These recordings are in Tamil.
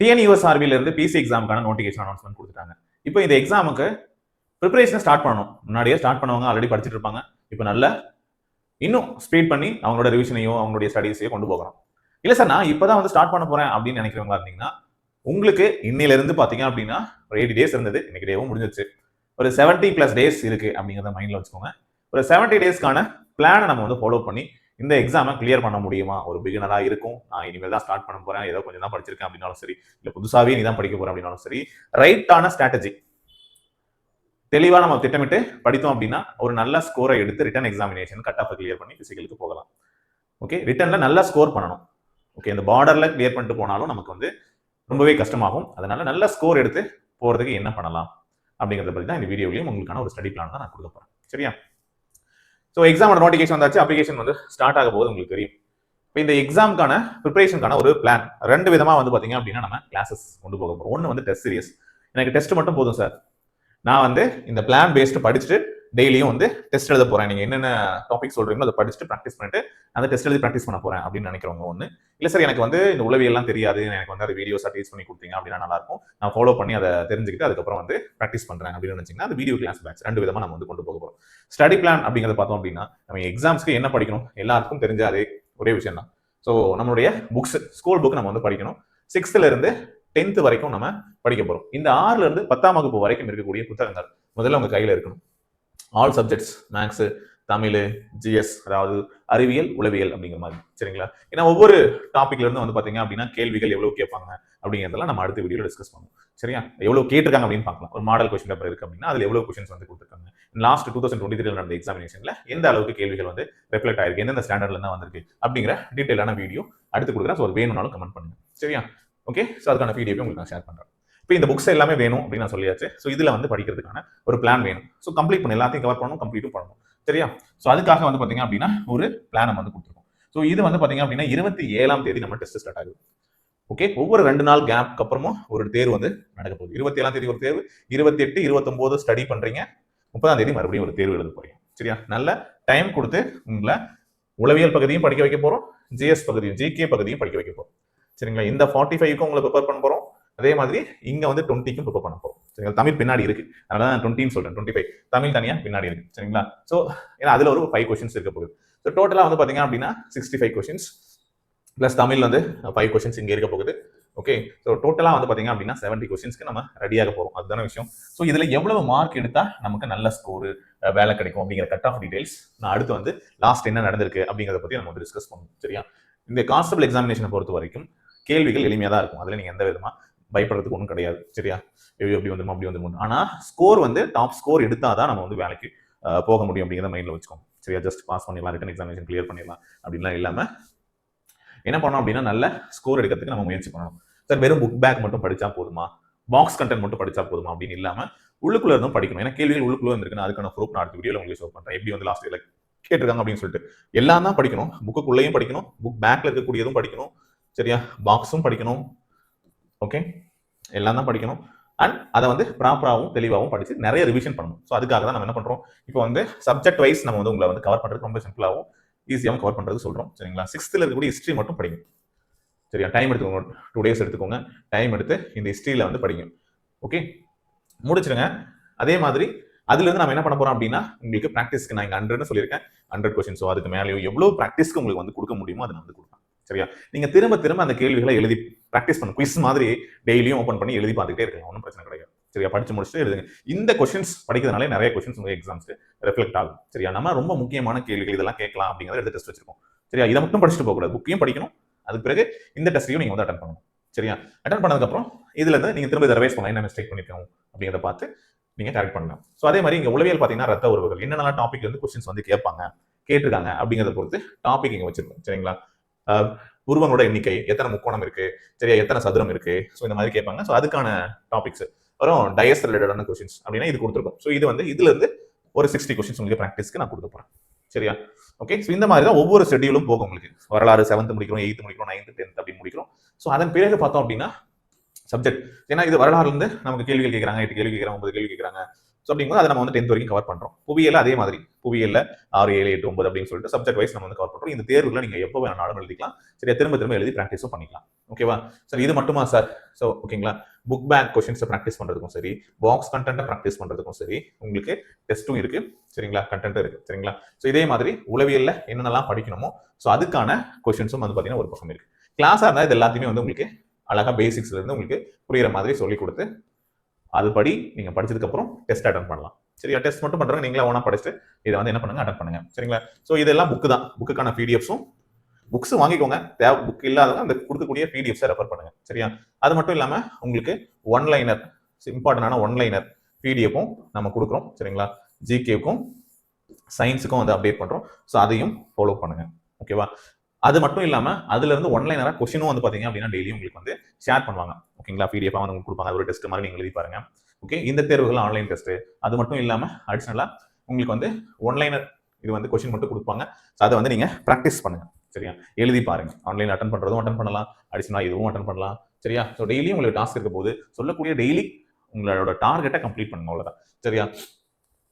டிஎன்யூஎஸ்ஆர்பில இருந்து பிசி எக்ஸாமுக்கான நோட்டிஃபிகேஷன் அனௌன்ஸ்மெண்ட் கொடுத்துட்டாங்க. இப்போ இந்த எக்ஸாமுக்கு ப்ரிப்பரேஷனை ஸ்டார்ட் பண்ணணும். முன்னாடியே ஸ்டார்ட் பண்ணவங்க ஆல்ரெடி படிச்சுட்டு இருப்பாங்க. இப்போ நல்ல இன்னும் ஸ்பீட் பண்ணி அவங்களோட ரிவிஷனையும் அவங்களுடைய ஸ்டடீஸையும் கொண்டு போகிறோம் இல்லை சார் நான் இப்போதான் வந்து ஸ்டார்ட் பண்ண போறேன் அப்படின்னு நினைக்கிறவங்களா இருந்தீங்கன்னா உங்களுக்கு இன்னையில பார்த்தீங்க பாத்தீங்க அப்படின்னா ஒரு எயிட்டி டேஸ் இருந்தது. இன்னைக்கு டேவும் முடிஞ்சிருச்சு. ஒரு செவன்ட்டி பிளஸ் டேஸ் இருக்கு அப்படிங்கிறத மைண்ட்ல வச்சுக்கோங்க. ஒரு செவன்ட்டி டேஸ்க்கான பிளானை நம்ம வந்து ஃபாலோ பண்ணி இந்த எக்ஸாமை கிளியர் பண்ண முடியுமா? ஒரு பிகினராக இருக்கும். நான் இனிமேல் தான் ஸ்டார்ட் பண்ண போறேன். ஏதோ கொஞ்சம் தான் படிச்சிருக்கேன் அப்படின்னாலும் சரி இல்லை புதுசாகவே நீ தான் படிக்க போற அப்படின்னாலும் சரி ரைட்டான ஸ்ட்ராட்டஜி தெளிவாக நம்ம திட்டமிட்டு படித்தோம் அப்படின்னா ஒரு நல்ல ஸ்கோரை எடுத்து written examination cut off clear பண்ணி பிசிக்கலுக்கு போகலாம். ஓகே ரிட்டர்னில் நல்லா ஸ்கோர் பண்ணணும். ஓகே இந்த பார்டரில் கிளியர் பண்ணிட்டு போனாலும் நமக்கு வந்து ரொம்பவே கஷ்டமாகும். அதனால நல்ல ஸ்கோர் எடுத்து போகிறதுக்கு என்ன பண்ணலாம்? அப்படிங்கிறத பற்றி தான் இந்த வீடியோலையும் உங்களுக்கான ஒரு ஸ்டடி பிளான் தான் நான் கொடுக்க போகிறேன் சரியா? ஸோ எக்ஸாமோட நோட்டிஃபிகேஷன் வந்தாச்சு அப்ளிகேஷன் வந்து ஸ்டார்ட் ஆக போகுது உங்களுக்கு தெரியும். இப்போ இந்த எக்ஸாமுக்கான ப்ரிப்பரேஷனுக்கான ஒரு பிளான் ரெண்டு விதமாக வந்து பார்த்தீங்க அப்படின்னா நம்ம கிளாஸஸ் கொண்டு போக போகிறோம் ஒன்று வந்து டெஸ்ட் சீரியஸ் எனக்கு டெஸ்ட் மட்டும் போதும் சார் நான் வந்து இந்த பிளான் பேஸ்டு படிச்சுட்டு டெய்லியும் வந்து டெஸ்ட் எழுத போறேன். நீங்க என்னென்ன டாபிக் சொல்றீங்களோ அதை படிச்சுட்டு ப்ராக்டிஸ் பண்ணிட்டு அந்த டெஸ்ட் எழுதி ப்ராக்டிஸ் பண்ண போறேன் அப்படின்னு நினைக்கிறவங்க ஒன்று இல்லை சார் எனக்கு வந்து இந்த உளவியெல்லாம் தெரியாது. எனக்கு வந்து அது வீடியோஸாக டீச் பண்ணி கொடுத்தீங்க அப்படின்னா நல்லா இருக்கும். நான் ஃபாலோ பண்ணி அதை தெரிஞ்சுக்கிட்டு அதுக்கப்புறம் வந்து ப்ராக்டிஸ் பண்றேன் அப்படின்னு நினைச்சீங்கன்னா அது வீடியோ கிளாஸ் பேட்ச் ரெண்டு விதமா நம்ம வந்து கொண்டு போக போறோம். ஸ்டடி பிளான் அப்படிங்கிறத பார்த்தோம் அப்படின்னா நம்ம எக்ஸாம்ஸ்க்கு என்ன படிக்கணும்? எல்லாருக்கும் தெரிஞ்ச அதே ஒரே விஷயம் தான் ஸோ நம்மளுடைய புக்ஸ் ஸ்கூல் புக் நம்ம வந்து படிக்கணும். சிக்ஸ்த்ல இருந்து டென்த் வரைக்கும் நம்ம படிக்க போறோம். இந்த ஆறுல இருந்து பத்தாம் வகுப்பு வரைக்கும் இருக்கக்கூடிய புத்தகங்கள் முதல்ல உங்க கையில இருக்கணும். All subjects maths Tamil GS அதாவது அறிவியல் உளவியல் அப்படிங்கிற மாதிரி. சரிங்களா? ஏன்னா ஒவ்வொரு டாபிக்ல இருந்து வந்து பாத்தீங்க அப்படின்னா கேள்விகள் எவ்வளவு கேட்பாங்க அப்படிங்கிறதெல்லாம் நம்ம அடுத்த வீடியோ டிஸ்கஸ் பண்ணுவோம். சரியா? எவ்வளவு கேட்டிருக்காங்க அப்படின்னு பார்க்கலாம். ஒரு மாடல் கொஸ்டின் பேப்பர் இருக்கு அப்படின்னா அதுல எவ்வளவு கொஸ்டின்ஸ் வந்து கொடுத்துருக்காங்க. லாஸ்ட் டூ தௌசண்ட் டுவெண்ட்டி த்ரீல நடந்த எக்ஸாமினேஷன்ல எந்த அளவுக்கு கேள்விகள் வந்து ரெஃப்ளெக்ட் ஆயிருக்கு? எந்தெந்த ஸ்டாண்டர்ட்ல தான் வந்திருக்கு? அப்படிங்கிற டீட்டெயிலான வீடியோ அடுத்து கொடுக்குறேன். ஸோ வேணும்னாலும் கமெண்ட் பண்ணுங்க. சரியா? ஓகே ஸோ அதுக்கான பிடிஎஃப் உங்களுக்கு நான் ஷேர் பண்றேன். இப்போ இந்த புக்ஸ் எல்லாமே வேணும் அப்படின்னு நான் சொல்லியாச்சு. ஸோ இதில் வந்து படிக்கிறதுக்கான ஒரு பிளான் வேணும். ஸோ கம்ப்ளீட் பண்ணி எல்லாத்தையும் கவர் பண்ணணும் கம்ப்ளீட்டும் பண்ணணும். சரியா? ஸோ அதுக்காக வந்து பார்த்தீங்க அப்படின்னா ஒரு பிளான் வந்து கொடுத்துருக்கோம். ஸோ இது வந்து பார்த்தீங்க அப்படின்னா இருபத்தி ஏழாம் தேதி நம்ம டெஸ்ட் ஸ்டார்ட் ஆகுது. ஓகே ஒவ்வொரு ரெண்டு நாள் கேப்க்கு அப்புறமும் ஒரு தேர்வு வந்து நடக்க போகுது. இருபத்தி ஏழாம் தேதி ஒரு தேர்வு இருபத்தி எட்டு இருபத்தொம்போது ஸ்டடி பண்ணுறீங்க முப்பதாம் தேதி மறுபடியும் ஒரு தேர்வு எழுத போறீங்க. சரியா? நல்ல டைம் கொடுத்து உங்களை உளவியல் பகுதியும் படிக்க வைக்க போகிறோம் ஜிஎஸ் பகுதியும் ஜிகே பகுதியும் படிக்க வைக்க போகிறோம் சரிங்களா? இந்த ஃபார்ட்டி ஃபைவ்க்கும் உங்களை ப்ரிப்பேர் பண்ண போகிறோம் அதே மாதிரி இங்கே வந்து டுவெண்ட்டிக்கும் ப்ரிப்பர் பண்ண போகிறோம் சரிங்களா? தமிழ் பின்னாடி இருக்கு. அதனால நான் டுவெண்ட்டின்னு சொல்றேன். டுவெண்ட்டி ஃபைவ் தமிழ் தனியாக பின்னாடி இருக்கு. சரிங்களா? ஸோ ஏன்னா அதில் ஒரு ஃபைவ் கொஸ்டின்ஸ் இருக்க போகுது. ஸோ டோட்டலாக வந்து பார்த்தீங்க அப்படின்னா sixty five questions plus Tamil வந்து ஃபைவ் கொஸ்டின்ஸ் இங்கே இருக்க போகுது. ஓகே ஸோ டோட்டலாக வந்து பார்த்தீங்க அப்படின்னா செவன்டி கொஸ்டின்ஸ்க்கு நம்ம ரெடியாக போகிறோம் அதுதான விஷயம். ஸோ இதில் எவ்வளவு மார்க் எடுத்தா நமக்கு நல்ல ஸ்கோர் வேலை கிடைக்கும் அப்படிங்கிற கட் ஆஃப் டீடைல்ஸ் நான் அடுத்து வந்து லாஸ்ட் என்ன நடந்திருக்கு அப்படிங்கிறத பற்றி நம்ம வந்து டிஸ்கஸ் பண்ணுவோம். சரியா? இந்த கான்ஸ்டபிள் எக்ஸாமினேஷனை பொறுத்த வரைக்கும் கேள்விகள் எளிமையாக தான் இருக்கும். அதில் நீங்கள் எந்த விதமாக பயப்படுறதுக்கு ஒன்றும் கிடையாது. சரியா? ஐயோ எப்படி வந்துடும் அப்படி வந்துடும் ஆனால் ஸ்கோர் வந்து டாப் ஸ்கோர் எடுத்தால் தான் நம்ம வந்து வேலைக்கு போக முடியும் அப்படிங்கிறத மைண்டில் வச்சுக்கோங்க. சரியா? ஜஸ்ட் பாஸ் பண்ணிடலாம் ரிட்டன் எக்ஸாமினேஷன் கிளியர் பண்ணிடலாம் அப்படின்லாம் இல்லாமல் என்ன பண்ணோம் அப்படின்னா நல்ல ஸ்கோர் எடுக்கிறதுக்கு நம்ம முயற்சி பண்ணணும். சார் வெறும் புக் பேக் மட்டும் படித்தா போதுமா? பாக்ஸ் கண்டென்ட் மட்டும் படித்தா போதுமா? அப்படின்னு இல்லாமல் உள்ளுக்குள்ள இருந்தும் படிக்கணும். ஏன்னா கேள்விகள் உள்ளுக்குள்ள இருந்திருக்கு அதுக்கான ப்ரூஃப் நான் அடுத்த வீடியோவில் உங்களுக்கு ஷோ பண்ணுறேன் எப்படி வந்து லாஸ்ட் இயர்ல கேட்டிருக்காங்க அப்படின்னு சொல்லிட்டு. எல்லாம் தான் படிக்கணும். புக்குக்குள்ளேயும் படிக்கணும். புக் பேக்கில் இருக்கக்கூடியதும் படிக்கணும். சரியா? பாக்ஸும் படிக்கணும். ஓகே? எல்லாம் தான் படிக்கணும். அண்ட் அதை வந்து ப்ராப்பராகவும் தெளிவாகவும் படித்து நிறைய ரிவிஷன் பண்ணணும். ஸோ அதுக்காக தான் நம்ம என்ன பண்ணுறோம் இப்போ வந்து சப்ஜெக்ட் வைஸ் நம்ம வந்து உங்களை வந்து கவர் பண்ணுறதுக்கு ரொம்ப சிம்பிளாகவும் ஈஸியாகவும் கவர் பண்ணுறது சொல்கிறோம் சரிங்களா? சிக்ஸ்த்தில் இருக்கக்கூடிய ஹிஸ்ட்ரி மட்டும் படிங்க. சரியா? டைம் எடுத்துக்கோங்க. டூ டேஸ் எடுத்துக்கோங்க. டைம் எடுத்து இந்த ஹிஸ்ட்ரியில் வந்து படிங்க. ஓகே? முடிச்சிருங்க அதே மாதிரி அதுலேருந்து நம்ம என்ன பண்ண போறோம் அப்படின்னா உங்களுக்கு ப்ராக்டிஸ்க்கு நான் இங்கே ஹண்ட்ரட்னு சொல்லியிருக்கேன். ஹண்ட்ரட் கொஸ்டின்ஸோ அதுக்கு மேலேயோ எவ்வளோ ப்ராக்டிஸ்க்கு உங்களுக்கு வந்து கொடுக்க முடியுமோ அதை நான் வந்து கொடுப்பேன். சரியா? நீங்கள் திரும்ப திரும்ப அந்த கேள்விகளை எழுதி ப்ராக்டிஸ் பண்ண. குவிஸ் மாதிரி டெய்லியும் ஓப்பன் பண்ணி எழுதி பார்த்துக்கிட்டே இருக்கலாம். ஒன்றும் பிரச்சனை கிடையாது. சரியா? படிச்சு முடிச்சுட்டு எழுதுங்க. இந்த கொஸ்டின்ஸ் படிக்கிறதுனாலே நிறைய கொஸ்டின்ஸ் உங்க எக்ஸாம்ஸ்க்கு ரெஃப்ளெக்ட் ஆகும். சரியா? நம்ம ரொம்ப முக்கியமான கேள்விகள் இதெல்லாம் கேட்கலாம் அப்படிங்கிறத எடுத்து டெஸ்ட் வச்சிருக்கோம் சரியா? இதை மட்டும் படிச்சுட்டு போகக்கூடாது புக்கையும் படிக்கணும். அதுக்கு பிறகு இந்த டெஸ்ட்டையும் நீங்கள் வந்து அட்டன் பண்ணணும். சரியா? அட்டன் பண்ணதுக்கப்புறம் இதில் இருந்து நீங்கள் திரும்ப இதை ரிவைஸ் பண்ணலாம். என்ன மிஸ்டேக் பண்ணிருக்கோம் அப்படிங்கிறத பார்த்து நீங்கள் கரெக்ட் பண்ணலாம். ஸோ அதே மாதிரி இங்கே உளவியல் பார்த்தீங்கன்னா ரத்த உறவுகள். என்னென்ன டாபிக் வந்து கொஸ்டின்ஸ் வந்து கேட்பாங்க கேட்டிருக்காங்க அப்படிங்கிறத பொறுத்து டாபிக் இங்கே வச்சிருக்கோம். சரிங்களா? உருவங்களோட எண்ணிக்கை எத்தனை முக்கோணம் இருக்கு சரியா எத்தனை சதுரம் இருக்கு? ஸோ இந்த மாதிரி கேட்பாங்க. ஸோ அதுக்கான டாபிக்ஸ் அப்புறம் டயஸ் ரிலேட்டடான கொஸ்டின்ஸ் அப்படின்னா இது கொடுத்துருக்கோம். ஸோ இது வந்து இதுல இருந்து ஒரு சிக்ஸ்டி கொஸ்டின்ஸ் உங்களுக்கு ப்ராக்டிஸ்க்கு நான் கொடுக்க போறேன். சரியா? ஓகே ஸோ இந்த மாதிரி தான் ஒவ்வொரு ஷெட்யூலும் போகும் உங்களுக்கு. வரலாறு செவன்த் முடிக்கிறோம் எயித்து முடிக்கிறோம் நைன்த் டென்த் அப்படி முடிக்கிறோம். ஸோ அதன் பிறகு பார்த்தோம் அப்படின்னா சப்ஜெக்ட் ஏன்னா இது வரலாறுலேருந்து நமக்கு கேள்விகள் கேட்குறாங்க எட்டு கேள்வி கேட்குறாங்க ஒன்பது கேள்வி கேட்குறாங்க. ஸோ அப்படிங்கும்போது அதை நம்ம வந்து டென்த் வரைக்கும் கவர் பண்றோம். புவியியல் அதே மாதிரி. புவியியல்ல ஆறு ஏழு எட்டு ஒன்பது அப்படின்னு சொல்லிட்டு சப்ஜெக்ட் வைஸ் நம்ம வந்து கவர் பண்றோம். இந்த தேர்வுகளை நீங்க எப்போ வேணாலும் எழுதிக்கலாம். சரியா திரும்ப திரும்ப எழுதி ப்ராக்டிஸும் பண்ணிக்கலாம். ஓகேவா சார் இது மட்டுமா சார் ஸோ ஓகேங்களா புக் பேக் கொஸ்டின்ஸை ப்ராக்டிஸ் பண்ணுறதுக்கும் சரி பாக்ஸ் கண்டென்ட்டை ப்ராக்டிஸ் பண்ணுறதுக்கும் சரி உங்களுக்கு டெஸ்ட்டும் இருக்கு. சரிங்களா? கண்டென்ட் இருக்கு. சரிங்களா? ஸோ இதே மாதிரி உளவியலில் என்னென்னலாம் படிக்கணுமோ ஸோ அதுக்கான கொஸ்டின்ஸும் வந்து பார்த்தீங்கன்னா ஒரு பக்கம் இருக்கு. கிளாஸாக இருந்தால் இது எல்லாத்தையுமே வந்து உங்களுக்கு அழகா பேசிக்ஸ்லேருந்து உங்களுக்கு புரியுற மாதிரி சொல்லி கொடுத்து அதுபடி நீங்கள் படிச்சதுக்கப்புறம் டெஸ்ட் அட்டன் பண்ணலாம். சரியா? டெஸ்ட் மட்டும் பண்றவங்க நீங்களே ஒன்றா படிச்சுட்டு இதை வந்து என்ன பண்ணுங்க அட்டன் பண்ணுங்க. சரிங்களா? ஸோ இதெல்லாம் புக்கு தான். புக்குக்கான பிடிஎஃப்ஸும் புக்ஸ் வாங்கிக்கோங்க. தேவை புக் இல்லாதவங்க அந்த கொடுக்கக்கூடிய பிடிஎஃப்ஸை ரெஃபர் பண்ணுங்க. சரியா? அது மட்டும் இல்லாமல் உங்களுக்கு ஒன் லைனர் இம்பார்ட்டன்டான ஒன் லைனர் பிடிஎஃப்பும் நம்ம கொடுக்குறோம். சரிங்களா? ஜிகேக்கும் சயின்ஸுக்கும் வந்து அப்டேட் பண்ணுறோம் ஸோ அதையும் ஃபாலோ பண்ணுங்க. ஓகேவா அது மட்டும் இல்லாமல் அதுல இருந்து ஒன்லைனராக கொஸ்டினும் வந்து பாத்தீங்க அப்படின்னா டெய்லி உங்களுக்கு வந்து ஷேர் பண்ணுவாங்க. ஓகேங்களா பிடிஎஃப் வந்து உங்களுக்கு கொடுப்பாங்க. ஒரு டெஸ்ட் மாதிரி நீங்கள் எழுதி பாருங்க. ஓகே இந்த தேர்வுகள் ஆன்லைன் டெஸ்ட் அது மட்டும் இல்லாமல் அடிஷனலா உங்களுக்கு வந்து ஒன்லைனர் இது வந்து கொஸ்டின் மட்டும் கொடுப்பாங்க. ஸோ அதை வந்து நீங்க ப்ராக்டிஸ் பண்ணுங்க. சரியா? எழுதி பாருங்க. ஆன்லைன் அட்டன் பண்றதும் அட்டன் பண்ணலாம். அடிஷனலா இதுவும் அட்டன் பண்ணலாம். சரியா? ஸோ டெய்லி உங்களுக்கு டாஸ்க் இருக்க போது சொல்லக்கூடிய டெய்லி உங்களோட டார்கெட்டை கம்ப்ளீட் பண்ணுங்க அவ்வளோதான் சரியா?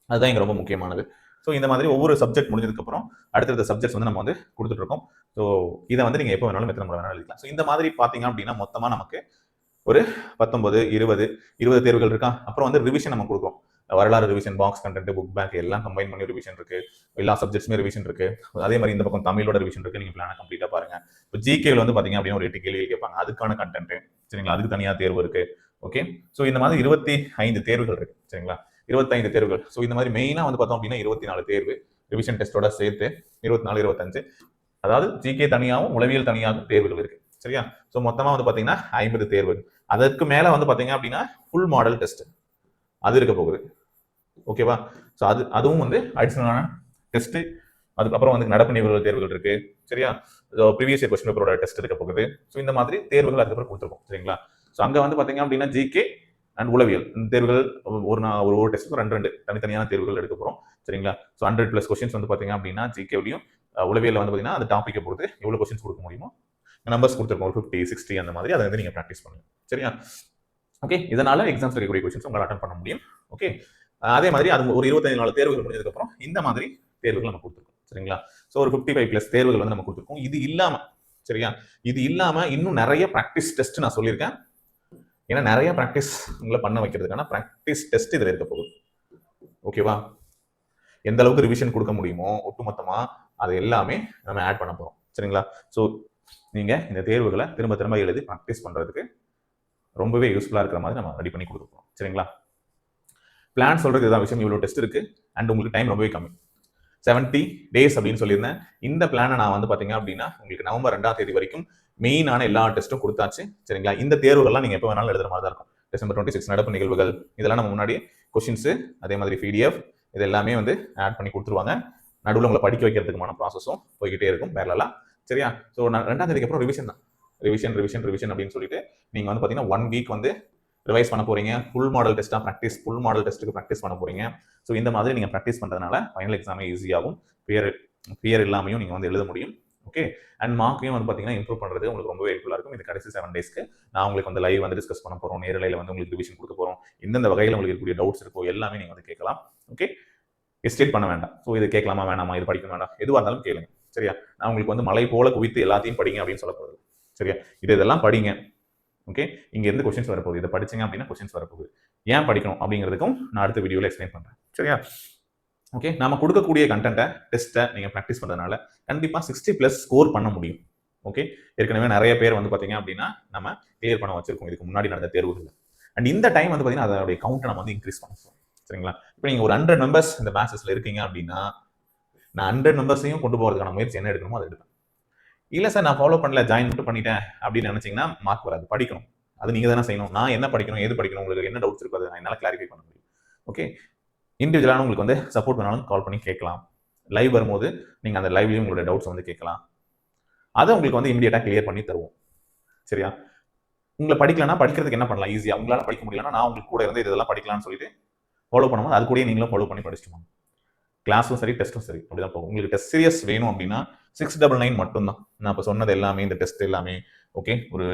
அதுதான் இங்க ரொம்ப முக்கியமானது. ஸோ இந்த மாதிரி ஒவ்வொரு சப்ஜெக்ட் முடிஞ்சதுக்கப்புறம் அடுத்தடுத்த சப்ஜெக்ட்ஸ் வந்து நம்ம வந்து கொடுத்துட்டு இருக்கோம் ஸோ இதை வந்து நீங்கள் எப்போ வேணாலும் எத்தனை முறை வேணாலும் எழுதிக்கலாம். ஸோ இந்த மாதிரி பார்த்தீங்க அப்படின்னா மொத்தமாக நமக்கு ஒரு பத்தொன்பது இருபது இருபது தேர்வுகள் இருக்கா? அப்புறம் வந்து ரிவிஷன் நம்ம கொடுக்குறோம். வரலாறு revision box content book bank எல்லாம் கம்பைன் பண்ணி ரிவிஷன் இருக்கு. எல்லா சப்ஜெக்ட்ஸுமே ரிவிஷன் இருக்கு. அதே மாதிரி இந்த பக்கம் தமிழோட ரிவிஷன் இருக்கு. நீங்க பிளான கம்ப்ளீட்டா பாருங்க. இப்போ ஜிகேல வந்து பாத்தீங்க அப்படின்னா ஒரு எட்டு கேள்வி கேட்பாங்க. அதுக்கான கண்டென்ட் சரிங்களா? அதுக்கு தனியா தேர்வு இருக்கு. ஓகே ஸோ இந்த மாதிரி இருபத்தி ஐந்து தேர்வுகள் இருக்கு. சரிங்களா? இருபத்தைந்து தேர்வுகள். ஸோ இந்த மாதிரி மெயினாக வந்து பார்த்தோம் அப்படின்னா இருபத்தி நாலு தேர்வு ரிவிஷன் டெஸ்ட்டோட சேர்த்து இருபத்தி நாலு இருபத்தஞ்சு. அதாவது ஜிகே தனியாகவும் உளவியல் தனியாகவும் தேர்வுகள் இருக்கு. சரியா? ஸோ மொத்தமாக வந்து பார்த்தீங்கன்னா ஐம்பது தேர்வுகள். அதற்கு மேலே வந்து பார்த்தீங்க அப்படின்னா ஃபுல் மாடல் டெஸ்ட் அது இருக்க போகுது. ஓகேவா ஸோ அது அதுவும் வந்து அடிஷ்னலான டெஸ்ட்டு அதுக்கப்புறம் வந்து நடப்பு நிகழ்வு தேர்வுகள் இருக்கு. சரியா? ப்ரீவியஸ் இயர் கொஸ்டின் பேப்பரோட டெஸ்ட் இருக்க போகுது. ஸோ இந்த மாதிரி தேர்வுகள் அதுக்கப்புறம் கொடுத்துருக்கோம். சரிங்களா? ஸோ அங்கே வந்து பார்த்தீங்க அப்படின்னா ஜிகே அண்ட் உளவியல். இந்த தேர்வுகள் ஒரு நா- ஒரு ஒரு டெஸ்ட்டுக்கு ரெண்டு ரெண்டு. தனித்தனியான தேர்வுகள் எடுக்க போகிறோம் சரிங்களா? ஸோ ஹண்ட்ரட் ப்ளஸ் கொஸ்டின்ஸ் வந்து பார்த்தீங்க அப்படின்னா ஜிகேவிலையும் உளவியல் வந்து பார்த்தீங்கன்னா அந்த டாப்பிக்கை பொறுத்து எவ்வளோ கொஸ்டின்ஸ் கொடுக்க முடியுமோ நம்பர்ஸ் கொடுத்துருக்கோம். ஒரு ஃபிஃப்டி சிக்ஸ்டி அந்த மாதிரி அதை வந்து நீங்கள் ப்ராக்டிஸ் பண்ணுங்க. சரியா? ஓகே இதனால் எக்ஸாம்ஸ் இருக்கக்கூடிய கொஸ்டின்ஸ் உங்களால் அட்டன் பண்ண முடியும். ஓகே அதே மாதிரி அது ஒரு இருபத்தஞ்சு நாலு தேர்வுகள் முடிஞ்சதுக்கப்புறம் இந்த மாதிரி தேர்வுகள் நம்ம கொடுத்துருக்கோம். சரிங்களா? ஸோ ஒரு ஃபிஃப்டி ஃபைவ் ப்ளஸ் தேர்வுகள் வந்து நம்ம கொடுத்துருக்கோம். இது இல்லாமல் சரியா? இது இல்லாமல் இன்னும் நிறைய ப்ராக்டிஸ் டெஸ்ட் நான் சொல்லியிருக்கேன். ஏன்னா நிறைய ப்ராக்டிஸ் உங்களை பண்ண வைக்கிறதுக்கான ப்ராக்டிஸ் டெஸ்ட் இதில் இருக்க போகுது. ஓகேவா எந்த அளவுக்கு ரிவிஷன் கொடுக்க முடியுமோ ஒட்டுமொத்தமாக அது எல்லாமே நம்ம ஆட் பண்ண போகிறோம் சரிங்களா? ஸோ நீங்கள் இந்த தேர்வுகளை திரும்ப திரும்ப எழுதி ப்ராக்டிஸ் பண்ணுறதுக்கு ரொம்பவே யூஸ்ஃபுல்லாக இருக்கிற மாதிரி நம்ம ரெடி பண்ணி கொடுக்குறோம் சரிங்களா? பிளான் சொல்கிறது இதுதான் விஷயம். இவ்வளோ டெஸ்ட் இருக்குது அண்ட் உங்களுக்கு டைம் ரொம்பவே கம்மி. 70 டேஸ் அப்படின்னு சொல்லியிருந்தேன். இந்த பிளானை நான் வந்து பார்த்தீங்க அப்படின்னா உங்களுக்கு நவம்பர் ரெண்டாம் தேதி வரைக்கும் மெயினான எல்லா டெஸ்ட்டும் கொடுத்தாச்சு. சரிங்களா? இந்த தேர்வுகள்லாம் நீங்கள் எப்போ வேணாலும் எழுதுற மாதிரி தான் இருக்கும். டிசம்பர் டுவெண்ட்டி சிக்ஸ் நடப்பு நிகழ்வுகள் இதெல்லாம் நம்ம முன்னாடி கொஷின்ஸு அதே மாதிரி பிடிஎஃப் இது எல்லாமே வந்து ஆட் பண்ணி கொடுத்துருவாங்க. நடுவில் உங்களை படிக்க வைக்கிறதுக்குமான ப்ராசஸும் போய்கிட்டே இருக்கும் பேரலாம் சரியா? ஸோ நான் ரெண்டாம் தேதிக்கு அப்புறம் ரிவிஷன் தான். ரிவிஷன் ரிவிஷன் ரிவிஷன் அப்படின்னு சொல்லிட்டு நீங்கள் வந்து பார்த்தீங்கன்னா ஒன் வீக் வந்து ரிவைஸ் பண்ண போறீங்க. ஃபுல் மாடல் டெஸ்ட்டாக ப்ராக்டிஸ் ஃபுல் மாடல் டெஸ்ட்டுக்கு ப்ராக்டிஸ் பண்ண போறீங்க. ஸோ இந்த மாதிரி நீங்கள் ப்ராக்டிஸ் பண்ணுறதுனால ஃபைனல் எக்ஸாமே ஈஸியாகும் ஃபியர் ஃபியர் இல்லாமையும் நீங்கள் வந்து எழுத முடியும். ஓகே அண்ட் மார்க்கையும் வந்து பார்த்தீங்கன்னா இம்ப்ரூவ் பண்றது உங்களுக்கு ரொம்பவே ஹெல்ப்ஃபுல்லாக இருக்கும். இது கடைசி செவன் டேஸ்க்கு நான் உங்களுக்கு வந்து லைவ் வந்து டிஸ்கஸ் பண்ண போறோம். நேரலையில் வந்து உங்களுக்கு ரிவிஷன் கொடுக்க போறோம். எந்தெந்த வகையில் உங்களுக்கு இருக்கக்கூடிய டவுட்ஸ் இருக்கோ எல்லாமே நீங்கள் வந்து கேட்கலாம். ஓகே எஸ்டேட் பண்ண வேண்டாம். ஸோ இது கேட்கலாமா வேணாமா? இது படிக்க வேண்டாம் எதுவாக இருந்தாலும் கேளுங்க. சரியா? நான் உங்களுக்கு வந்து மலை போல குவித்து எல்லாத்தையும் படிங்க அப்படின்னு சொல்ல போகிறது சரியா? இது இதெல்லாம் படிங்க. ஓகே இங்கே இருந்து கொஸ்டின்ஸ் வரப்போகுது. இதை படிச்சீங்க அப்படின்னா கொஸ்டின்ஸ் வரப்போகுது. ஏன் படிக்கணும் அப்படிங்கிறதுக்கும் நான் அடுத்த வீடியோவில் எக்ஸ்பிளைன் பண்ணுறேன் சரியா? ஓகே நாம கொடுக்கக்கூடிய கண்டென்ட்டை டெஸ்ட்டை நீங்கள் ப்ராக்டிஸ் பண்ணுறதுனால கண்டிப்பாக சிக்ஸ்டி ப்ளஸ் ஸ்கோர் பண்ண முடியும். ஓகே ஏற்கனவே நிறைய பேர் வந்து பார்த்தீங்க அப்படின்னா நம்ம கிளியர் பண்ண வச்சிருக்கோம். இதுக்கு முன்னாடி நடந்த தேர்வுகளில். அண்ட் இந்த டைம் வந்து பார்த்தீங்கன்னா அதோடைய கவுண்ட்டை நம்ம வந்து இன்க்ரீஸ் பண்ணுவோம் சரிங்களா? இப்போ நீங்கள் ஒரு ஹண்ட்ரட் மெம்பர்ஸ் இந்த மேட்சஸில் இருக்கீங்க அப்படின்னா நான் ஹண்ட்ரட் மெம்பர்ஸையும் கொண்டு போகிறதுக்கான முயற்சி என்ன எடுக்கணுமோ அதை எடுப்பேன். இல்லை சார் நான் ஃபாலோ பண்ணல ஜாயின் மட்டும் பண்ணிட்டேன் அப்படின்னு நினச்சிங்கன்னா மார்க் வராது. படிக்கணும். அது நீங்கள் தானே செய்யணும். நான் என்ன படிக்கணும் எது படிக்கணும் உங்களுக்கு என்ன டவுட்ஸ் இருக்கோ அதை நான் என்னால் கிளாரிஃபை பண்ண முடியும். ஓகே இண்டிவிஜுவலான உங்களுக்கு வந்து சப்போர்ட் வேணாலும் கால் பண்ணி கேட்கலாம். லைவ் வரும்போது நீங்கள் அந்த லைவ்லேயும் உங்களோட டவுட்ஸ் வந்து கேட்கலாம். அதை உங்களுக்கு வந்து இமீடியட்டாக கிளியர் பண்ணி தருவோம். சரியா? உங்களை படிக்கலன்னா படிக்கிறதுக்கு என்ன பண்ணலாம்? ஈஸியாக உங்களால் படிக்க முடியலன்னா நான் உங்களுக்கு கூட இருந்து இதெல்லாம் படிக்கலாம்னு சொல்லிட்டு ஃபாலோ பண்ணும்போது அது கூடயே நீங்களும் ஃபாலோ பண்ணி படிச்சுட்டு கிளாஸும் சரி டெஸ்ட்டும் சரி. அப்படிதான் போகும். உங்களுக்கு டெஸ்ட் சீரியஸ் வேணும் அப்படின்னா சிக்ஸ் டபுள் நைன் மட்டும்தான். நான் இப்போ சொன்னது எல்லாமே இந்த டெஸ்ட் எல்லாமே ஓகே ஒரு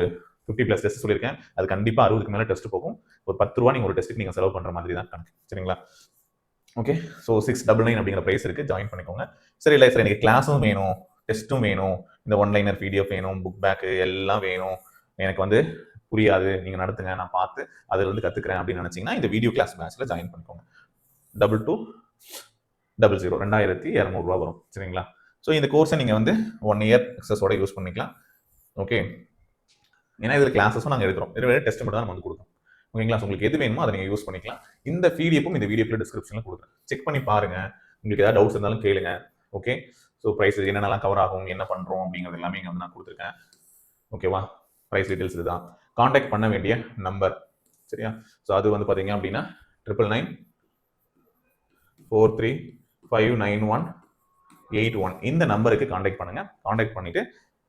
ஃபிஃப்டி ப்ளஸ் டெஸ்ட் சொல்லியிருக்கேன். அது கண்டிப்பாக அறுபதுக்கு மேலே டெஸ்ட் போகும். ஒரு பத்து ரூபா நீங்கள் ஒரு டெஸ்ட்டுக்கு நீங்கள் செலவு பண்ணுற மாதிரி தான் கணக்கு. சரிங்களா? Okay so six double nine அப்படிங்கிற ப்ரைஸ் இருக்குது ஜாயின் பண்ணிக்கோங்க. சரி இல்லை சார் எனக்கு கிளாஸும் வேணும் டெஸ்ட்டும் வேணும் இந்த ஒன்லைனர் பிடிஎஃப் வேணும் புக் பேக்கு எல்லாம் வேணும். எனக்கு வந்து புரியாது. நீங்கள் நடத்துங்க நான் பார்த்து அதில் இருந்து கற்றுக்கிறேன் அப்படின்னு நினச்சிங்கன்னா இந்த வீடியோ கிளாஸ் பேட்சில் ஜாயின் பண்ணிக்கோங்க. டபுள் டூ டபுள் ஜீரோ ரெண்டாயிரத்தி இரநூறுவா வரும். சரிங்களா? ஸோ இந்த கோர்ஸை நீங்கள் வந்து ஒன் இயர் எக்ஸஸோட யூஸ் பண்ணிக்கலாம். ஓகே ஏன்னா இதில் கிளாஸஸும் நாங்கள் எடுக்கிறோம். இது டெஸ்ட் மட்டும் தான் நம்ம வந்து கொடுக்கணும். ஓகேங்களா உங்களுக்கு எது வேணுமோ அதை நீங்கள் யூஸ் பண்ணிக்கலாம். இந்த பிடிஎஃப்பும் இந்த வீடியோ டிஸ்கிரிப்ஷனில் கொடுக்குறேன். செக் பண்ணி பாருங்க. உங்களுக்கு ஏதாவது டவுட்ஸ் இருந்தாலும் கேளுங்க. ஓகே ஸோ ப்ரைஸ் என்னென்னலாம் கவர் ஆகும் என்ன பண்ணுறோம் அப்படிங்கிறது எல்லாமே இங்கே வந்து நான் கொடுத்துருக்கேன். ஓகேவா ப்ரைஸ் டீட்டெயில்ஸ் இதுதான். காண்டாக்ட் பண்ண வேண்டிய நம்பர் சரியா? ஸோ அது வந்து பார்த்தீங்க அப்படின்னா triple nine four three five nine one eight one இந்த நம்பருக்கு காண்டாக்ட் பண்ணுங்க. காண்டாக்ட் பண்ணிட்டு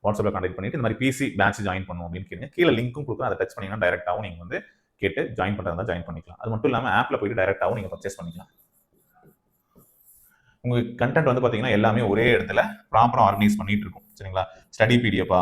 வாட்ஸ்அப்பில் காண்டாக்ட் பண்ணிட்டு இந்த மாதிரி பிசி பேட்ச் ஜாயின் பண்ணுவோம் அப்படின்னு கேளுங்க. கீழே லிங்க்கும் கொடுக்குறேன். அதை டச் பண்ணிங்கன்னா டைரெக்டாகவும் நீங்கள் வந்து கேட்டு ஜாயின் பண்ணுறதா ஜாயின் பண்ணிக்கலாம். அது மட்டும் இல்லாமல் ஆப்பில் போயிட்டு டைரெக்டாகவும் நீங்கள் பர்ச்சேஸ் பண்ணிக்கலாம். உங்கள் கண்டென்ட் வந்து பார்த்தீங்கன்னா எல்லாமே ஒரே இடத்துல ப்ராப்பராக ஆர்கனைஸ் பண்ணிட்டு இருக்கும். சரிங்களா? ஸ்டடி பிடிஎஃபா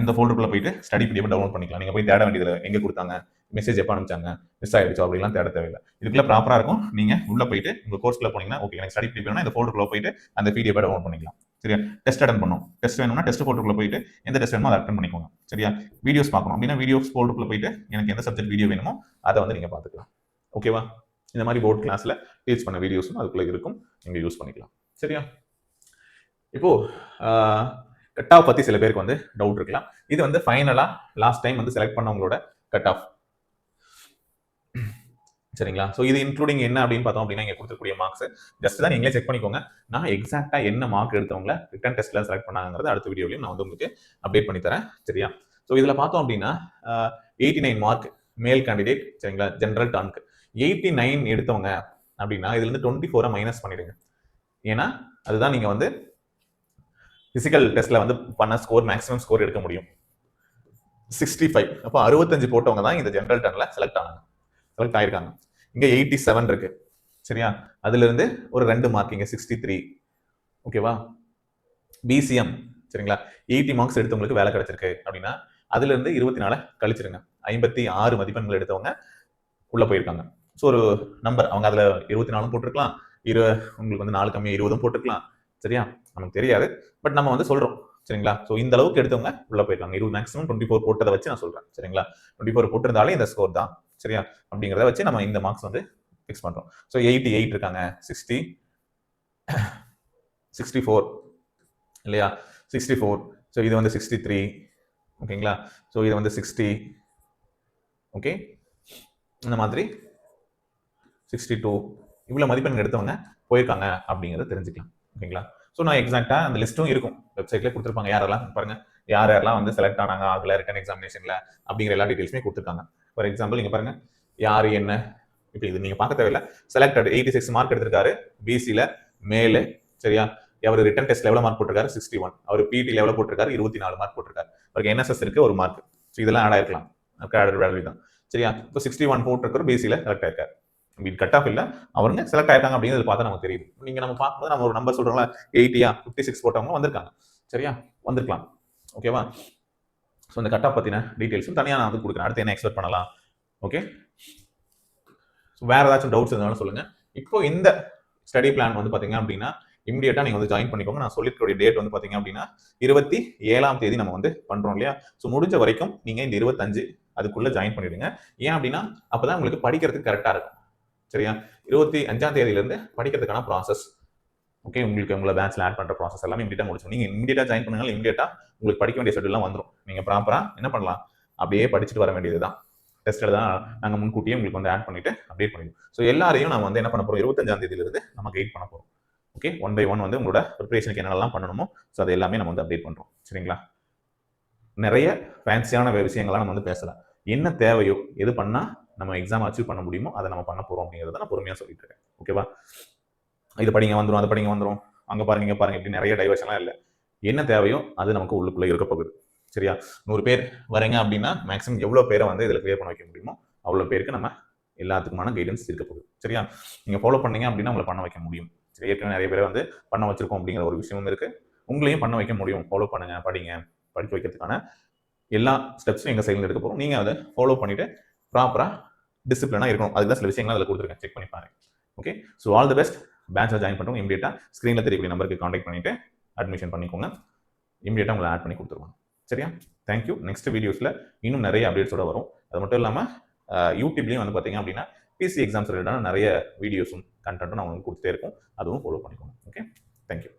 இந்த ஃபோல்டருக்குள்ள போயிட்டு ஸ்டடி பிடிஎஃப் டவுன்லோட் பண்ணிக்கலாம். நீங்கள் போய் தேட வேண்டியது எங்கே கொடுத்தாங்க? மெசேஜ் எப்போ அனுப்பிச்சாங்க? மிஸ் ஆயிடுச்சோ? அப்படிலாம் தேட தேவையில்லை. இதுக்குள்ள ப்ராப்பராக இருக்கும். நீங்கள் உள்ள போயிட்டு உங்கள் கோர்ஸ்க்குள்ள போனீங்கன்னா ஓகே எனக்கு ஸ்டடி பிடிஎஃப் இந்த ஃபோல்டருக்குள்ள போயிட்டு அந்த பிடிஎஃப் டவுன்லோட் பண்ணிக்கலாம். சரியா? டெஸ்ட் அட்டன் பண்ணும் டெஸ்ட் வேணும்னா டெஸ்ட் ஃபோல்டருக்குள்ள போயிட்டு எந்த டெஸ்ட் வேணுமோ அதை அட்டன் பண்ணிக்கோங்க. சரியா? வீடியோஸ் பார்க்கணும். அப்படின்னா வீடியோஸ் ஃபோல்டருக்குள்ள போயிட்டு எனக்கு எந்த சப்ஜெக்ட் வீடியோ வேணுமோ அதை வந்து நீங்கள் பார்த்துக்கலாம். ஓகேவா இந்த மாதிரி போர்ட் கிளாஸில் டீச் பண்ண வீடியோஸும் அதுக்குள்ளே இருக்கும். நீங்கள் யூஸ் பண்ணிக்கலாம். சரியா? இப்போ கட் ஆஃப் பற்றி சில பேருக்கு வந்து டவுட் இருக்கலாம். இது வந்து ஃபைனலாக லாஸ்ட் டைம் வந்து செலக்ட் பண்ணவங்களோட கட் ஆஃப் சரிங்களா? ஸோ இது இன்க்ளூடிங் என்ன அப்படின்னு பார்த்தோம் அப்படின்னா இங்கே கொடுத்துக்கூடிய மார்க்ஸ் ஜஸ்ட் தான் நீங்களே செக் பண்ணிக்கோங்க. நான் எக்ஸாக்டாக என்ன மார்க் எடுத்தவங்கள ரிட்டன் டெஸ்ட்டில் செலக்ட் பண்ணாங்கிறது அடுத்த வீடியோலையும் நான் வந்து உங்களுக்கு அப்டேட் பண்ணி தரேன். சரியா? ஸோ இதில் பார்த்தோம் அப்படின்னா எயிட்டி நைன் மார்க் மேல் கேண்டிடேட் சரிங்களா? ஜென்ரல் டான்க்கு எயிட்டி நைன் எடுத்தவங்க அப்படின்னா இதுலேருந்து டுவெண்ட்டி ஃபோரை மைனஸ் பண்ணிடுங்க. ஏன்னா அதுதான் நீங்கள் வந்து ஃபிசிக்கல் டெஸ்ட்டில் வந்து பண்ண ஸ்கோர் மேக்ஸிமம் ஸ்கோர் எடுக்க முடியும். சிக்ஸ்டி ஃபைவ் அப்போ அறுபத்தஞ்சு போட்டவங்க தான் இந்த ஜென்ரல் டனில் செலக்ட் ஆனாங்க. செலக்ட் ஆயிருக்காங்க. இங்க எயிட்டி செவன் இருக்கு. சரியா? அதுல இருந்து ஒரு ரெண்டு மார்க் இங்க சிக்ஸ்டி த்ரீ ஓகேவா பிசிஎம் சரிங்களா? எயிட்டி மார்க்ஸ் எடுத்தவங்களுக்கு வேலை கிடைச்சிருக்கு அப்படின்னா அதுல இருந்து இருபத்தி நாலு கழிச்சிருங்க. ஐம்பத்தி ஆறு மதிப்பெண்கள் எடுத்தவங்க உள்ள போயிருக்காங்க. ஸோ ஒரு நம்பர் அவங்க அதுல இருபத்தி நாலும் போட்டிருக்கலாம். இரு உங்களுக்கு வந்து நாலு கம்மியாக இருபதும் போட்டிருக்கலாம். சரியா? நமக்கு தெரியாது. பட் நம்ம வந்து சொல்றோம். சரிங்களா? ஸோ இந்த அளவுக்கு எடுத்தவங்க உள்ள போயிருக்காங்க. இருபது மேக்ஸிமம் டுவெண்ட்டி ஃபோர் போட்டதை வச்சு நான் சொல்றேன். சரிங்களா? டுவெண்ட்டி ஃபோர் போட்டிருந்தாலே இந்த ஸ்கோர் தான். சரியா? அப்படிங்கிறத வச்சு நம்ம இந்த மார்க்ஸ் வந்து ஃபிக்ஸ் பண்ணுறோம் ஸோ எயிட்டி எயிட் இருக்காங்க. சிக்ஸ்டி சிக்ஸ்டி ஃபோர் இல்லையா? சிக்ஸ்டி ஃபோர் ஸோ இது வந்து சிக்ஸ்டி த்ரீ ஓகேங்களா? ஸோ இது வந்து சிக்ஸ்டி ஓகே? இந்த மாதிரி சிக்ஸ்டி டூ இவ்வளோ மதிப்பெண் எடுத்தவங்க போயிருக்காங்க அப்படிங்கிறத தெரிஞ்சுக்கலாம். ஓகேங்களா? ஸோ நான் எக்ஸாக்டாக அந்த லிஸ்ட்டும் இருக்கும். வெப்சைட்லேயே கொடுத்துருப்பாங்க யாரெல்லாம்? பாருங்கள் யார் யாரெல்லாம் வந்து செலக்ட் ஆனாங்க? அதில் ரிட்டன் எக்ஸாமினேஷனில் அப்படிங்கிற எல்லா டீட்டெயில்ஸுமே கொடுத்துருக்காங்க. ஃபார் எக்ஸாம்பிள் நீங்கள் பாருங்க யார் என்ன? இப்போ இது நீங்கள் பார்க்க தேவையில்ல. செலக்டட் எயிட்டி சிக்ஸ் மார்க் எடுத்திருக்காரு பிசியில் மேலே சரியா? அவர் ரிட்டன் டெஸ்ட் எவ்வளோ மார்க் போட்டிருக்காரு சிக்ஸ்டி ஒன் அவர் பிடி எவ்வளோ போட்டிருக்காரு இருபத்தி நாலு மார்க் போட்டிருக்காரு. அவருக்கு என்எஸ்எஸ் இருக்கு ஒரு மார்க் ஸோ இதெல்லாம் ஆட் ஆயிருக்கலாம். வேல்யூ தான். சரியா? இப்போ சிக்ஸ்டி ஒன் போட்டிருக்கிற பிசியில் செலக்ட் ஆயிருக்காரு. மீன் கட் ஆஃப் இல்லை அவருங்க செலக்ட் ஆயிருக்காங்க அப்படிங்கிறது பார்த்தா நமக்கு தெரியுது. நீங்க நம்ம பார்க்கும்போது நம்ம ஒரு நம்பர் சொல்றோம்ல எயிட்டியா ஃபிஃப்டி சிக்ஸ் போட்டவங்க வந்திருக்காங்க. சரியா? வந்திருக்கலாம். ஓகேவா ஸோ இந்த கட் பற்றின டீட்டெயில்ஸும் தனியாக நான் வந்து கொடுக்குறேன். அடுத்து என்ன எக்ஸ்பெக்ட் பண்ணலாம்? ஓகே ஸோ வேறு ஏதாச்சும் டவுட்ஸ் இருந்தாலும் சொல்லுங்கள் இப்போ இந்த ஸ்டடி பிளான் வந்து பார்த்தீங்க அப்படின்னா இமீடியட்டாக நீங்கள் வந்து ஜாயின் பண்ணிக்கோங்க. நான் சொல்லிருக்கக்கூடிய டேட் வந்து பார்த்தீங்க அப்படின்னா இருபத்தி ஏழாம் தேதி நம்ம வந்து பண்ணுறோம் இல்லையா? ஸோ முடிஞ்ச வரைக்கும் நீங்கள் இந்த இருபத்தஞ்சு அதுக்குள்ளே ஜாயின் பண்ணிடுங்க. ஏன் அப்படின்னா அப்போ தான் உங்களுக்கு படிக்கிறதுக்கு கரெக்டாக இருக்கும். சரியா? இருபத்தி அஞ்சாம் தேதியிலேருந்து படிக்கிறதுக்கான ப்ராசஸ் ஓகே உங்களுக்கு உங்களை பேட்ச்ல ஆட் பண்ற ப்ராசஸ் எல்லாமே இமீடியட்டா முடிச்சு நீங்க இமீடியட்டா ஜாயின் பண்ணுங்க இமீடியட்டா உங்களுக்கு படிக்க வேண்டிய ஷெட்யூல்லாம் வந்துடும் நீங்க ப்ராப்பரா என்ன பண்ணலாம்? அப்படியே படிச்சுட்டு வர வேண்டியதுதான் டெஸ்ட்டில் தான் நாங்கள் முன்கூட்டியே உங்களுக்கு வந்து ஆட் பண்ணிட்டு அப்டேட் பண்ணிடுவோம். ஸோ எல்லாரையும் நம்ம வந்து என்ன பண்ண போறோம்? இருபத்தஞ்சாம் தேதியிலிருந்து நம்ம கைட் பண்ண போறோம். ஓகே ஒன் பை ஒன் வந்து உங்களோட ப்ரிப்பரேஷனுக்கு என்னெல்லாம் பண்ணணுமோ ஸோ அது எல்லாமே நம்ம வந்து அப்டேட் பண்றோம். சரிங்களா? நிறைய ஃபேன்சியான விஷயங்கள்லாம் நம்ம வந்து பேசலாம் என்ன தேவையோ எது பண்ணா நம்ம எக்ஸாம் அச்சீவ் பண்ண முடியுமோ அதை நம்ம பண்ண போறோம் அப்படிங்கிறத நான் பொறுமையா சொல்லிட்டு இருக்கேன். ஓகேவா இது படிங்க வந்துடும் அது படிங்க வந்துடும் அங்கே பாருங்க இங்கே பாருங்க இப்படி நிறைய டைவர்ஷன்லாம் இல்லை. என்ன தேவையோ அது நமக்கு உள்ளுக்குள்ளே இருக்க போகுது. சரியா? நூறு பேர் வரீங்க அப்படின்னா மேக்ஸிமம் எவ்வளோ பேரை வந்து இதில் கிளியர் பண்ண வைக்க முடியுமோ அவ்வளோ பேருக்கு நம்ம எல்லாத்துக்குமான கைடன்ஸ் இருக்க போகுது. சரியா? நீங்கள் ஃபாலோ பண்ணீங்க அப்படின்னா உங்களை பண்ண வைக்க முடியும். சரி ஏற்கனவே நிறைய பேரை வந்து பண்ண வச்சிருக்கோம் அப்படிங்கிற ஒரு விஷயமும் இருக்குது உங்களையும் பண்ண வைக்க முடியும். ஃபாலோ பண்ணுங்க படிங்க படிக்க வைக்கிறதுக்கான எல்லா ஸ்டெப்ஸும் எங்கள் சைடில் எடுக்க போகிறோம் நீங்கள் அதை ஃபாலோ பண்ணிவிட்டு ப்ராப்பராக டிசிப்ளினாக இருக்கணும். தான் சில விஷயங்கள் அதில் கொடுத்துருக்கேன். செக் பண்ணி பாருங்க. Okay so all the best பேட்சில் ஜாயின் பண்ணுவோம் இமீடியட்டாக ஸ்க்ரீனில் தெரியக்கூடிய நம்பருக்கு காண்டாக்ட் பண்ணிவிட்டு அட்மிஷன் பண்ணிக்கோங்க. இமீடியட்டாக உங்களை ஆட் பண்ணி கொடுத்துருவாங்க சரியா? தேங்க்யூ நெக்ஸ்ட் வீடியோஸில் இன்னும் நிறைய அப்டேட்ஸோட வரும். அது மட்டும் இல்லாமல் யூடியூப்லேயும் வந்து பார்த்தீங்க அப்படின்னா பிசி எக்ஸாம்ஸ் ரிலேட்டான நிறைய வீடியோஸும் கண்டென்ட்டும் நான் உங்களுக்கு கொடுத்துட்டே இருக்கும். அதுவும் ஃபாலோ பண்ணிக்கோங்க. Okay thank you